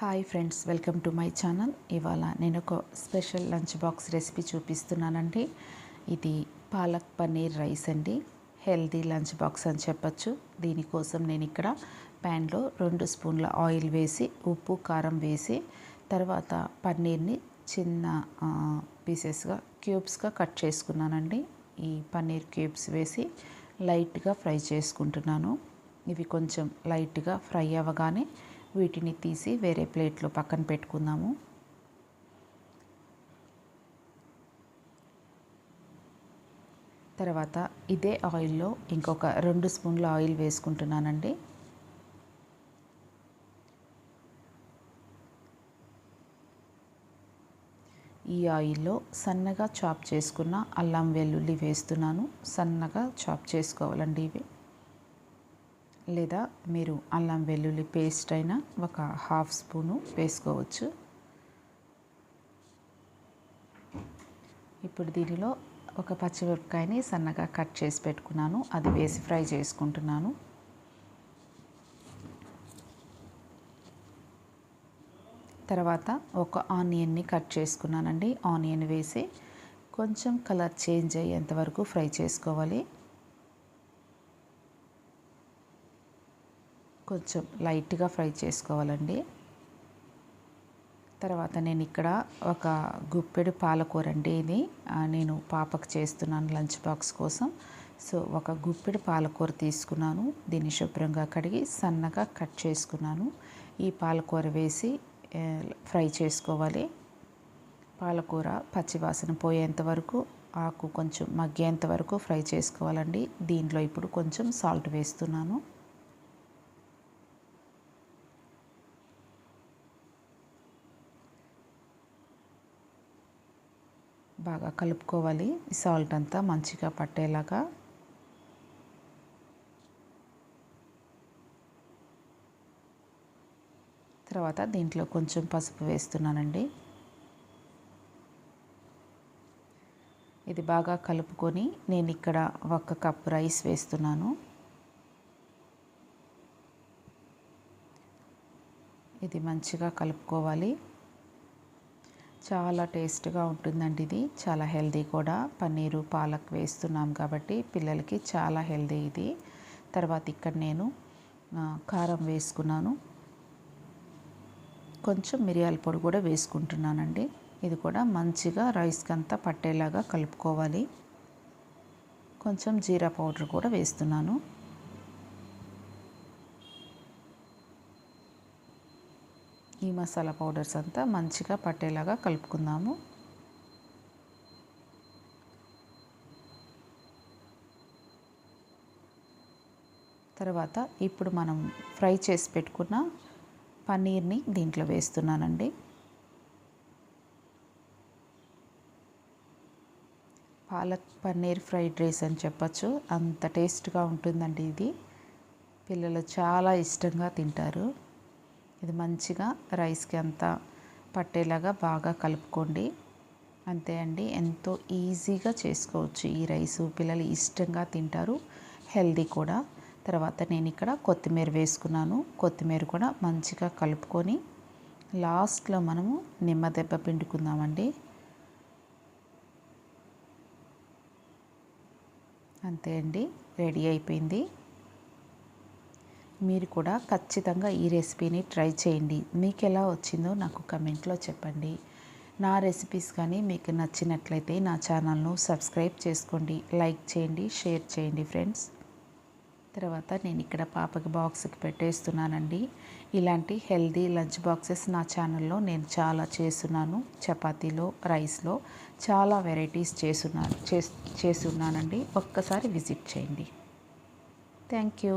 Hi friends welcome to my channel. ఇవాళ నేను ఒక స్పెషల్ లంచ్ బాక్స్ రెసిపీ చూపిస్తున్నానండి. ఇది పాలక్ పన్నీర్ రైస్ అండి. హెల్దీ లంచ్ బాక్స్ అని చెప్పచ్చు. దీనికోసం నేను ఇక్కడ ప్యాన్లో రెండు స్పూన్ల ఆయిల్ వేసి ఉప్పు కారం వేసి తర్వాత పన్నీర్ని చిన్న పీసెస్గా క్యూబ్స్గా కట్ చేసుకున్నానండి. ఈ పన్నీర్ క్యూబ్స్ వేసి లైట్గా ఫ్రై చేసుకుంటున్నాను. ఇవి కొంచెం లైట్గా ఫ్రై అవ్వగానే వీటిని తీసి వేరే ప్లేట్లో పక్కన పెట్టుకుందాము. తర్వాత ఇదే ఆయిల్లో ఇంకొక రెండు స్పూన్ల ఆయిల్ వేసుకుంటున్నానండి. ఈ ఆయిల్లో సన్నగా చాప్ చేసుకున్న అల్లం వెల్లుల్లి వేస్తున్నాను. సన్నగా చాప్ చేసుకోవాలండి ఇవి. లేదా మీరు అల్లం వెల్లుల్లి పేస్ట్ అయినా ఒక హాఫ్ స్పూను వేసుకోవచ్చు. ఇప్పుడు దీనిలో ఒక పచ్చిమిరపకాయని సన్నగా కట్ చేసి పెట్టుకున్నాను. అది వేసి ఫ్రై చేసుకుంటున్నాను. తర్వాత ఒక ఆనియన్ని కట్ చేసుకున్నానండి. ఆనియన్ వేసి కొంచెం కలర్ చేంజ్ అయ్యేంత వరకు ఫ్రై చేసుకోవాలి. కొంచెం లైట్గా ఫ్రై చేసుకోవాలండి. తర్వాత నేను ఇక్కడ ఒక గుప్పెడు పాలకూర అండి ఇది. నేను పాపకు చేస్తున్నాను లంచ్ బాక్స్ కోసం. సో ఒక గుప్పెడు పాలకూర తీసుకున్నాను. దీన్ని శుభ్రంగా కడిగి సన్నగా కట్ చేసుకున్నాను. ఈ పాలకూర వేసి ఫ్రై చేసుకోవాలి. పాలకూర పచ్చివాసన పోయేంత వరకు ఆకు కొంచెం మగ్గేంత వరకు ఫ్రై చేసుకోవాలండి. దీంట్లో ఇప్పుడు కొంచెం సాల్ట్ వేస్తున్నాను. బాగా కలుపుకోవాలి. సాల్ట్ అంతా మంచిగా పట్టేలాగా. తర్వాత దీంట్లో కొంచెం పసుపు వేస్తున్నానండి. ఇది బాగా కలుపుకొని నేను ఇక్కడ ఒక కప్ రైస్ వేస్తున్నాను. ఇది మంచిగా కలుపుకోవాలి. చాలా టేస్ట్గా ఉంటుందండి ఇది. చాలా హెల్దీ కూడా. పన్నీరు పాలక్ వేస్తున్నాం కాబట్టి పిల్లలకి చాలా హెల్దీ ఇది. తర్వాత ఇక్కడ నేను కారం వేసుకున్నాను. కొంచెం మిరియాల పొడి కూడా వేసుకుంటున్నానండి. ఇది కూడా మంచిగా రైస్కి అంతా పట్టేలాగా కలుపుకోవాలి. కొంచెం జీరా పౌడర్ కూడా వేస్తున్నాను. ఈ మసాలా పౌడర్స్ అంతా మంచిగా పట్టేలాగా కలుపుకుందాము. తర్వాత ఇప్పుడు మనం ఫ్రై చేసి పెట్టుకున్న పన్నీర్ని దీంట్లో వేస్తున్నానండి. పాలక్ పన్నీర్ ఫ్రైడ్ రైస్ అని చెప్పచ్చు. అంత టేస్ట్గా ఉంటుందండి ఇది. పిల్లలు చాలా ఇష్టంగా తింటారు. ఇది మంచిగా రైస్కి అంతా పట్టేలాగా బాగా కలుపుకోండి. అంతే అండి ఎంతో ఈజీగా చేసుకోవచ్చు ఈ రైసు. పిల్లలు ఇష్టంగా తింటారు హెల్దీ కూడా. తర్వాత నేను ఇక్కడ కొత్తిమీర వేసుకున్నాను. కొత్తిమీర కూడా మంచిగా కలుపుకొని లాస్ట్లో మనము నిమ్మ దెబ్బ పిండుకుందామండి. అంతే అండి రెడీ అయిపోయింది. మీరు కూడా ఖచ్చితంగా ఈ రెసిపీని ట్రై చేయండి. మీకు ఎలా వచ్చిందో నాకు కమెంట్లో చెప్పండి. నా రెసిపీస్ కానీ మీకు నచ్చినట్లయితే నా ఛానల్ను సబ్స్క్రైబ్ చేసుకోండి. లైక్ చేయండి షేర్ చేయండి ఫ్రెండ్స్. తర్వాత నేను ఇక్కడ పాపకి బాక్స్కి పెట్టేస్తున్నానండి. ఇలాంటి హెల్దీ లంచ్ బాక్సెస్ నా ఛానల్లో నేను చాలా చేస్తున్నాను. చపాతీలో రైస్లో చాలా వెరైటీస్ చేస్తున్నాను చేస్తున్నానండి. ఒక్కసారి విజిట్ చేయండి. Thank you.